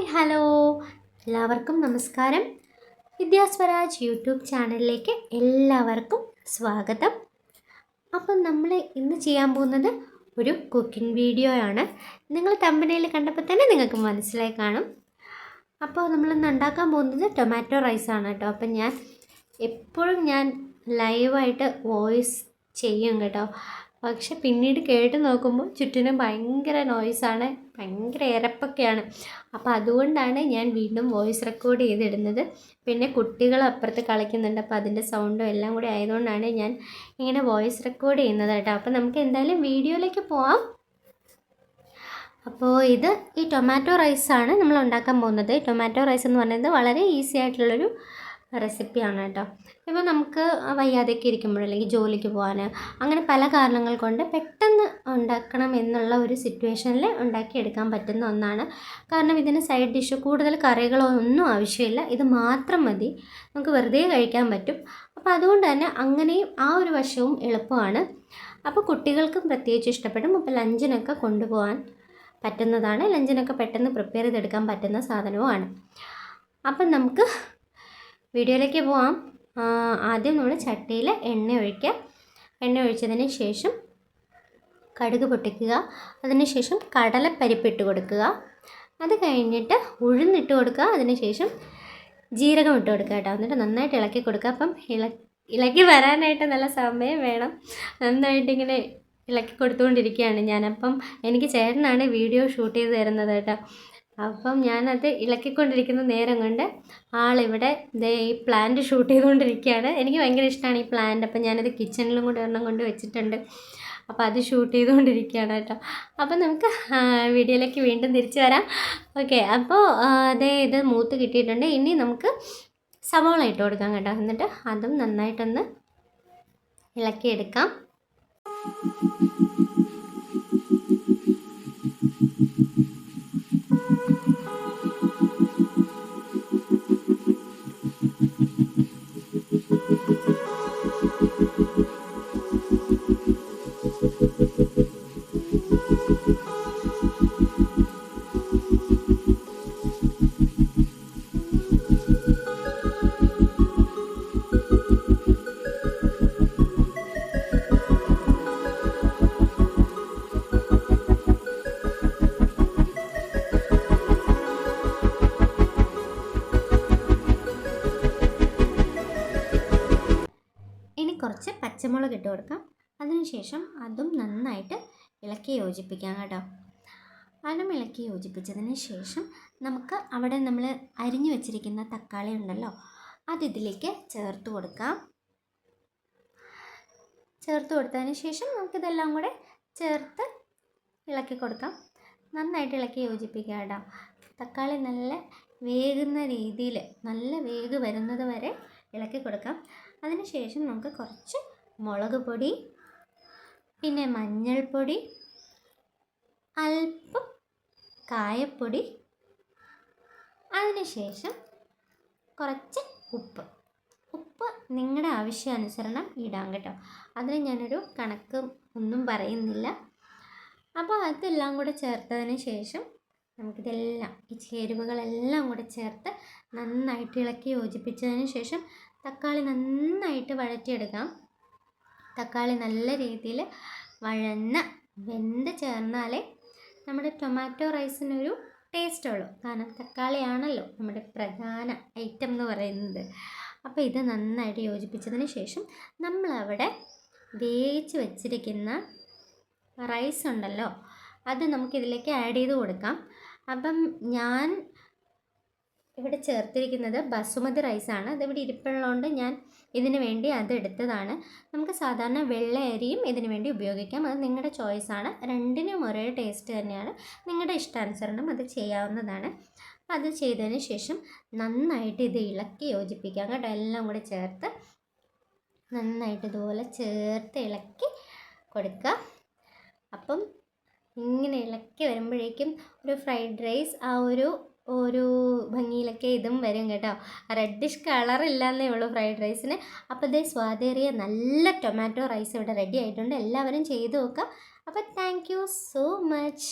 Hi hello. എല്ലാവർക്കും നമസ്കാരം. വിദ്യാസ്വരാജ് YouTube ചാനലിലേക്ക് എല്ലാവർക്കും സ്വാഗതം. അപ്പം നമ്മൾ ഇന്ന് ചെയ്യാൻ പോകുന്നത് ഒരു കുക്കിംഗ് വീഡിയോ ആണ് നിങ്ങൾ തമ്പനയിൽ കണ്ടപ്പോൾ തന്നെ നിങ്ങൾക്ക് മനസ്സിലായി കാണും. അപ്പോൾ നമ്മളിന്ന് ഉണ്ടാക്കാൻ പോകുന്നത് ടൊമാറ്റോ റൈസാണ് കേട്ടോ. അപ്പം ഞാൻ എപ്പോഴും ഞാൻ ലൈവായിട്ട് വോയിസ് ചെയ്യും കേട്ടോ. പക്ഷെ പിന്നീട് കേട്ട് നോക്കുമ്പോൾ ചുറ്റിനും ഭയങ്കര നോയ്സാണ് ഭയങ്കര ഇരപ്പൊക്കെയാണ് അപ്പോൾ അതുകൊണ്ടാണ് ഞാൻ വീണ്ടും വോയിസ് റെക്കോർഡ് ചെയ്തിടുന്നത്. പിന്നെ കുട്ടികൾ അപ്പുറത്ത് കളിക്കുന്നുണ്ട് അപ്പോൾ അതിന്റെ സൗണ്ടും എല്ലാം കൂടി ആയതുകൊണ്ടാണ് ഞാൻ ഇങ്ങനെ വോയിസ് റെക്കോർഡ് ചെയ്യുന്നത് കേട്ടോ. അപ്പോൾ നമുക്ക് എന്തായാലും വീഡിയോയിലേക്ക് പോവാം. അപ്പോൾ ഇത് ഈ ടൊമാറ്റോ റൈസാണ് നമ്മൾ ഉണ്ടാക്കാൻ പോകുന്നത്. ടൊമാറ്റോ റൈസ് എന്ന് പറയുന്നത് വളരെ ഈസി ആയിട്ടുള്ളൊരു റെസിപ്പിയാണ് കേട്ടോ. ഇപ്പോൾ നമുക്ക് വയ്യാതെയൊക്കെ ഇരിക്കുമ്പോൾ അല്ലെങ്കിൽ ജോലിക്ക് പോകാൻ അങ്ങനെ പല കാരണങ്ങൾ കൊണ്ട് പെട്ടെന്ന് ഉണ്ടാക്കണം എന്നുള്ള ഒരു സിറ്റുവേഷനിൽ ഉണ്ടാക്കിയെടുക്കാൻ പറ്റുന്ന ഒന്നാണ്. കാരണം ഇതിന് സൈഡ് ഡിഷ് കൂടുതൽ കറികളോ ഒന്നും ആവശ്യമില്ല. ഇത് മാത്രം മതി. നമുക്ക് വെറുതെ കഴിക്കാൻ പറ്റും. അപ്പോൾ അതുകൊണ്ട് തന്നെ അങ്ങനെയും ആ ഒരു വശവും എളുപ്പമാണ്. അപ്പോൾ കുട്ടികൾക്കും പ്രത്യേകിച്ച് ഇഷ്ടപ്പെടും അപ്പോൾ ലഞ്ചിനൊക്കെ കൊണ്ടുപോകാൻ പറ്റുന്നതാണ്. ലഞ്ചിനൊക്കെ പെട്ടെന്ന് പ്രിപ്പയർ ചെയ്തെടുക്കാൻ പറ്റുന്ന സാധനവുമാണ്. അപ്പം നമുക്ക് വീഡിയോയിലേക്ക് പോവാം. ആദ്യം നമ്മൾ ചട്ടിയിൽ എണ്ണ ഒഴിക്കുക എണ്ണ ഒഴിച്ചതിന് ശേഷം കടുക് പൊട്ടിക്കുക. അതിനുശേഷം കടലപ്പരിപ്പിട്ട് കൊടുക്കുക. അത് കഴിഞ്ഞിട്ട് ഉഴുന്നിട്ട് കൊടുക്കുക. അതിനുശേഷം ജീരകം ഇട്ട് കൊടുക്കുക കേട്ടോ. എന്നിട്ട് നന്നായിട്ട് ഇളക്കി കൊടുക്കുക. അപ്പം ഇള ഇളക്കി വരാനായിട്ട് നല്ല സമയം വേണം. നന്നായിട്ടിങ്ങനെ ഇളക്കി കൊടുത്തുകൊണ്ടിരിക്കുകയാണ് ഞാനപ്പം. എനിക്ക് ചേട്ടനാണ് വീഡിയോ ഷൂട്ട് ചെയ്ത് തരുന്നത് കേട്ടോ. അപ്പം ഞാനത് ഇളക്കിക്കൊണ്ടിരിക്കുന്ന നേരം കൊണ്ട് ആളിവിടെ ദേ ഈ പ്ലാന്റ് ഷൂട്ട് ചെയ്തുകൊണ്ടിരിക്കുകയാണ്. എനിക്ക് ഭയങ്കര ഇഷ്ടമാണ് ഈ പ്ലാന്റ് അപ്പം ഞാനത് കിച്ചണിലും കൂടെ ഒരെണ്ണം കൊണ്ട് വെച്ചിട്ടുണ്ട്. അപ്പോൾ അത് ഷൂട്ട് ചെയ്തുകൊണ്ടിരിക്കുകയാണ് കേട്ടോ. അപ്പോൾ നമുക്ക് വീഡിയോയിലേക്ക് വീണ്ടും തിരിച്ചു വരാം. ഓക്കെ അപ്പോൾ അതേ ഇത് മൂത്ത് കിട്ടിയിട്ടുണ്ട്. ഇനി നമുക്ക് സവോള ഇട്ട് കൊടുക്കാം കേട്ടോ. എന്നിട്ട് അതും നന്നായിട്ടൊന്ന് ഇളക്കിയെടുക്കാം. ഇനി കുറച്ച് പച്ചമുളക് ഇട്ട് കൊടുക്കാം. അതിനുശേഷം അതും നന്നായിട്ട് ഇളക്കി യോജിപ്പിക്കാം കേട്ടോ. അതും ഇളക്കി യോജിപ്പിച്ചതിന് ശേഷം നമുക്ക് അവിടെ നമ്മൾ അരിഞ്ഞു വെച്ചിരിക്കുന്ന തക്കാളി ഉണ്ടല്ലോ അതിതിലേക്ക് ചേർത്ത് കൊടുക്കാം. ചേർത്ത് കൊടുത്തതിന് ശേഷം നമുക്കിതെല്ലാം കൂടെ ചേർത്ത് ഇളക്കി കൊടുക്കാം. നന്നായിട്ട് ഇളക്കി യോജിപ്പിക്കുക കേട്ടോ. തക്കാളി നല്ല വേകുന്ന രീതിയിൽ നല്ല വേഗ് വരുന്നത് വരെ ഇളക്കി കൊടുക്കാം. അതിനുശേഷം നമുക്ക് കുറച്ച് മുളക് പൊടി പിന്നെ മഞ്ഞൾപ്പൊടി അല്പം കായപ്പൊടി അതിനുശേഷം കുറച്ച് ഉപ്പ്. ഉപ്പ് നിങ്ങളുടെ ആവശ്യാനുസരണം ഇടാം കേട്ടോ. അതിന് ഞാനൊരു കണക്ക് ഒന്നും പറയുന്നില്ല. അപ്പോൾ അതെല്ലാം കൂടെ ചേർത്തതിന് ശേഷം നമുക്കിതെല്ലാം ഈ ചേരുവകളെല്ലാം കൂടെ ചേർത്ത് നന്നായിട്ട് ഇളക്കി യോജിപ്പിച്ചതിന് ശേഷം തക്കാളി നന്നായിട്ട് വഴറ്റിയെടുക്കാം. തക്കാളി നല്ല രീതിയിൽ വഴന്ന വെന്ത് ചേർന്നാലേ നമ്മുടെ ടൊമാറ്റോ റൈസിനൊരു ടേസ്റ്റ് ഉള്ളൂ. കാരണം തക്കാളിയാണല്ലോ നമ്മുടെ പ്രധാന ഐറ്റം എന്ന് പറയുന്നത്. അപ്പോൾ ഇത് നന്നായിട്ട് യോജിപ്പിച്ചതിന് ശേഷം നമ്മളവിടെ വേവിച്ച് വെച്ചിരിക്കുന്ന റൈസ് ഉണ്ടല്ലോ അത് നമുക്കിതിലേക്ക് ആഡ് ചെയ്ത് കൊടുക്കാം. അപ്പം ഞാൻ ഇവിടെ ചേർത്തിരിക്കുന്നത് ബസുമതി റൈസാണ്. അതിവിടെ ഇരിപ്പുള്ളതുകൊണ്ട് ഞാൻ ഇതിന് വേണ്ടി അത് എടുത്തതാണ്. നമുക്ക് സാധാരണ വെള്ള അരിയും ഇതിന് വേണ്ടി ഉപയോഗിക്കാം. അത് നിങ്ങളുടെ ചോയ്സാണ് രണ്ടിനും ഒരേ ടേസ്റ്റ് തന്നെയാണ്. നിങ്ങളുടെ ഇഷ്ടാനുസരണം അത് ചെയ്യാവുന്നതാണ്. അത് ചെയ്തതിന് ശേഷം നന്നായിട്ട് ഇത് ഇളക്കി യോജിപ്പിക്കാം കേട്ടോ. എല്ലാം കൂടെ ചേർത്ത് നന്നായിട്ട് ഇതുപോലെ ചേർത്ത് ഇളക്കി കൊടുക്കുക. അപ്പം ഇങ്ങനെ ഇളക്കി വരുമ്പോഴേക്കും ഒരു ഫ്രൈഡ് റൈസ് ആ ഒരു ഒരു ഭംഗിയിലൊക്കെ ഇതും വരും കേട്ടോ. റെഡിഷ് കളറില്ലെന്നേ ഉള്ളൂ ഫ്രൈഡ് റൈസിന് അപ്പോൾ ഇതേ സ്വാദേറിയ നല്ല ടൊമാറ്റോ റൈസ് ഇവിടെ റെഡി ആയിട്ടുണ്ട്. എല്ലാവരും ചെയ്തു നോക്കാം. അപ്പോൾ താങ്ക് സോ മച്ച്